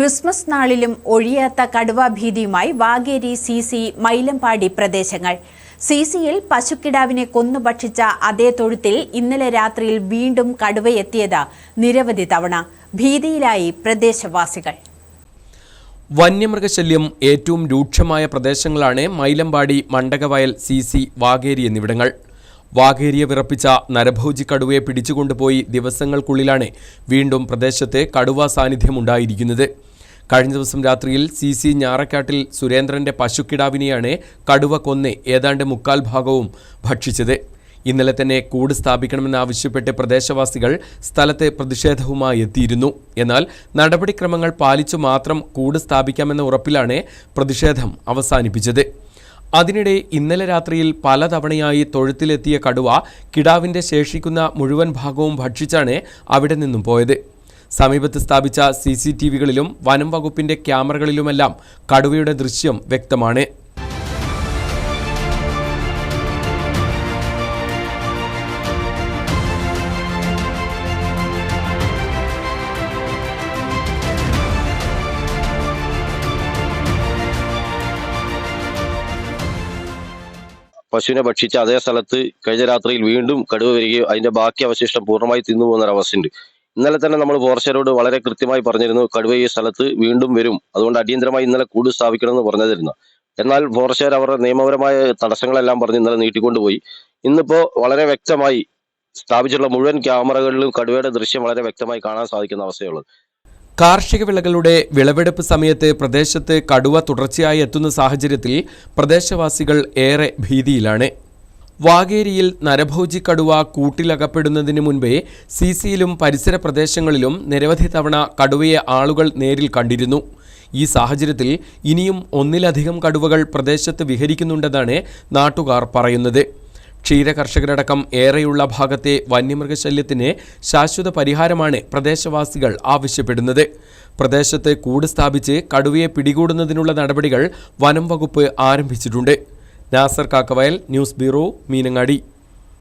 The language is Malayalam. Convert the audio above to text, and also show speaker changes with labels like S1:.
S1: ക്രിസ്മസ് നാളിലും ഒഴിയാത്ത കടുവാ ഭീതിയുമായി വാഗേരി സി സി മൈലമ്പാടി പ്രദേശങ്ങൾ. സി സിയിൽ പശുക്കിടാവിനെ കൊന്നു ഭക്ഷിച്ച അതേ തൊഴുത്തിൽ ഇന്നലെ രാത്രിയിൽ വീണ്ടും കടുവയെത്തിയത് നിരവധി തവണ. ഭീതിയിലായി പ്രദേശവാസികൾ.
S2: വന്യമൃഗശല്യം ഏറ്റവും രൂക്ഷമായ പ്രദേശങ്ങളാണ് മൈലമ്പാടി മണ്ടകവയൽ സി സി വാഗേരി എന്നിവിടങ്ങൾ. വാഗേരിയെ വിറപ്പിച്ച നരഭോജി കടുവയെ പിടിച്ചുകൊണ്ടുപോയി ദിവസങ്ങൾക്കുള്ളിലാണ് വീണ്ടും പ്രദേശത്ത് കടുവ സാന്നിധ്യമുണ്ടായിരിക്കുന്നത് കഴിഞ്ഞ ദിവസം രാത്രിയിൽ സി സി ഞാറക്കാട്ടിൽ സുരേന്ദ്രന്റെ പശുക്കിടാവിനെയാണ് കടുവ കൊന്ന് ഏതാണ്ട് മുക്കാൽ ഭാഗവും ഭക്ഷിച്ചത്. ഇന്നലെ തന്നെ കൂട് സ്ഥാപിക്കണമെന്നാവശ്യപ്പെട്ട് പ്രദേശവാസികൾ സ്ഥലത്തെ പ്രതിഷേധവുമായി എത്തിയിരുന്നു. എന്നാൽ നടപടിക്രമങ്ങൾ പാലിച്ചു മാത്രം കൂട് സ്ഥാപിക്കാമെന്ന ഉറപ്പിലാണ് പ്രതിഷേധം അവസാനിപ്പിച്ചത്. അതിനിടെ ഇന്നലെ രാത്രിയിൽ പലതവണയായി തൊഴുത്തിലെത്തിയ കടുവ കിടാവിന്റെ ശേഷിക്കുന്ന മുഴുവൻ ഭാഗവും ഭക്ഷിച്ചാണ് അവിടെ നിന്നും പോയത്. സമീപത്ത് സ്ഥാപിച്ച സി സി ടി വികളിലും വനം വകുപ്പിന്റെ ക്യാമറകളിലുമെല്ലാം കടുവയുടെ ദൃശ്യം വ്യക്തമാണ്.
S3: പശുവിനെ ഭക്ഷിച്ച അതേ സ്ഥലത്ത് കഴിഞ്ഞ രാത്രിയിൽ വീണ്ടും കടുവ വരികയും അതിന്റെ ബാക്കി അവശിഷ്ടം പൂർണമായി തിന്നു പോകുന്ന അവസ്ഥയുണ്ട്. ഇന്നലെ തന്നെ നമ്മൾ ഫോറസ്റ്റരോട് വളരെ കൃത്യമായി പറഞ്ഞിരുന്നു കടുവ ഈ സ്ഥലത്ത് വീണ്ടും വരും. അതുകൊണ്ട് അടിയന്തരമായി ഇന്നലെ കൂട് സ്ഥാപിക്കണമെന്ന് പറഞ്ഞതിരുന്നു എന്നാൽ ഫോറസ്റ്റുകാർ അവരുടെ നിയമപരമായ തടസ്സങ്ങളെല്ലാം പറഞ്ഞ് ഇന്നലെ നീട്ടിക്കൊണ്ടുപോയി. ഇന്നിപ്പോ വളരെ വ്യക്തമായി സ്ഥാപിച്ചിട്ടുള്ള മുഴുവൻ ക്യാമറകളിലും കടുവയുടെ ദൃശ്യം വളരെ വ്യക്തമായി കാണാൻ സാധിക്കുന്ന അവസ്ഥയുള്ളത്.
S2: കാർഷിക വിളകളുടെ വിളവെടുപ്പ് സമയത്ത് പ്രദേശത്ത് കടുവ തുടർച്ചയായി എത്തുന്ന സാഹചര്യത്തിൽ പ്രദേശവാസികൾ ഏറെ ഭീതിയിലാണ്. വാഗേരിയിൽ നരഭോജി കടുവ കൂട്ടിലകപ്പെടുന്നതിന് മുൻപേ സിസിയിലും പരിസര പ്രദേശങ്ങളിലും നിരവധി തവണ കടുവയെ ആളുകൾ നേരിൽ കണ്ടിരുന്നു. ഈ സാഹചര്യത്തിൽ ഇനിയും ഒന്നിലധികം കടുവകൾ പ്രദേശത്ത് വിഹരിക്കുന്നുണ്ടെന്നാണ് നാട്ടുകാർ പറയുന്നത്. ക്ഷീരകർഷകരടക്കം ഏറെയുള്ള ഭാഗത്തെ വന്യമൃഗശല്യത്തിന് ശാശ്വത പരിഹാരമാണ് പ്രദേശവാസികൾ ആവശ്യപ്പെടുന്നത്. പ്രദേശത്ത് കൂട് സ്ഥാപിച്ച് കടുവയെ പിടികൂടുന്നതിനുള്ള നടപടികൾ വനം വകുപ്പ് ആരംഭിച്ചിട്ടുണ്ട്. Nasar Kakkavayal news bureau Meenangadi.